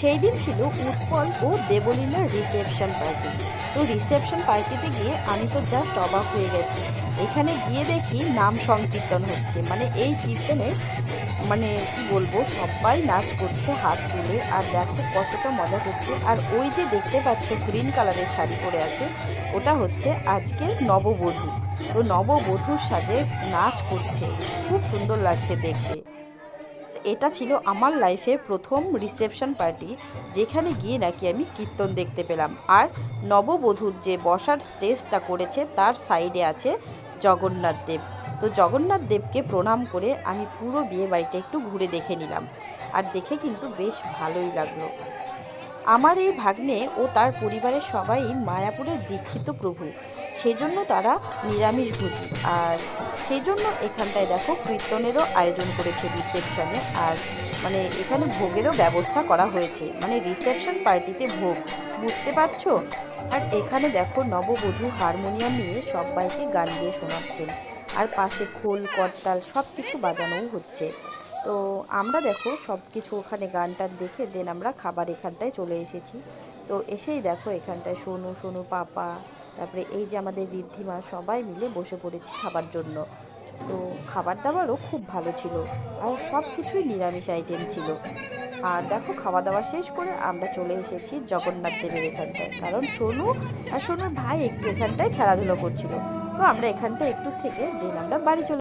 সেই দিন ছিল উৎপল ও দেবলীনার রিসেপশন পার্টি তো রিসেপশন পার্টিতে গিয়ে আমি তো জাস্ট অবাক হয়ে গেছি। এখানে গিয়ে দেখি নাম সংকীর্তন হচ্ছে। মানে এই কীর্তনে মানে কি বলব, সবাই নাচ করছে, হাত তুলে, আর দেখো কতটা মজা করছে। আর ওই যে দেখতে পাচ্ছ গ্রিন কালারের শাড়ি পরে আছে, ওটা হচ্ছে আজকে নববধূ। তো নববধূর সাজে নাচ করছে। খুব সুন্দর লাগছে দেখতে। এটা ছিল আমার লাইফের প্রথম রিসেপশন পার্টি, যেখানে গিয়ে নাকি আমি কীর্তন দেখতে পেলাম। আর নববধূর যে বসার স্টেজটা করেছে, তার সাইডে আছে জগন্নাথ দেব। তো জগন্নাথ দেবকে প্রণাম করে আমি পুরো বিয়ে বাড়িটা একটু ঘুরে দেখে নিলাম। আর দেখে কিন্তু বেশ ভালোই লাগল। আমার এই ভাগ্নে ও তার পরিবারের সবাই মায়াপুরের দীক্ষিত প্রভু। সেজন্য তারা নিরামিষ ভোজী। আর সেই জন্য এখানটায় দেখো কীর্তনেরও আয়োজন করেছে রিসেপশনে। আর মানে এখানে ভোগেরও ব্যবস্থা করা হয়েছে। মানে রিসেপশন পার্টিতে ভোগ, বুঝতে পারছ? আর এখানে দেখো নববধূ হারমোনিয়াম নিয়ে সবাইকে গান দিয়ে শোনাচ্ছেন। আর পাশে খোল, করতাল সব কিছু বাজানোও হচ্ছে। তো আমরা দেখো সব কিছু ওখানে গান টান দেখে দেন আমরা খাবার এখানটায় চলে এসেছি। তো এসেই দেখো এখানটায় সোনু সোনু পাপা তারপরে এই যে আমাদের ঋদ্ধিমা সবাই মিলে বসে পড়েছি খাবার জন্য। তো খাবার দাবারও খুব ভালো ছিল আর সব কিছুই নিরামিষ আইটেম ছিল। আর দেখো খাওয়া দাওয়া শেষ করে আমরা চলে এসেছি জগন্নাথ দেবের এখানটায়। কারণ সোনু আর সোনুর ভাই একটু এখানটায় খেলাধুলো করছিল। তো আমরা এখানটায় একটু থেকে দিন আমরা বাড়ি চলে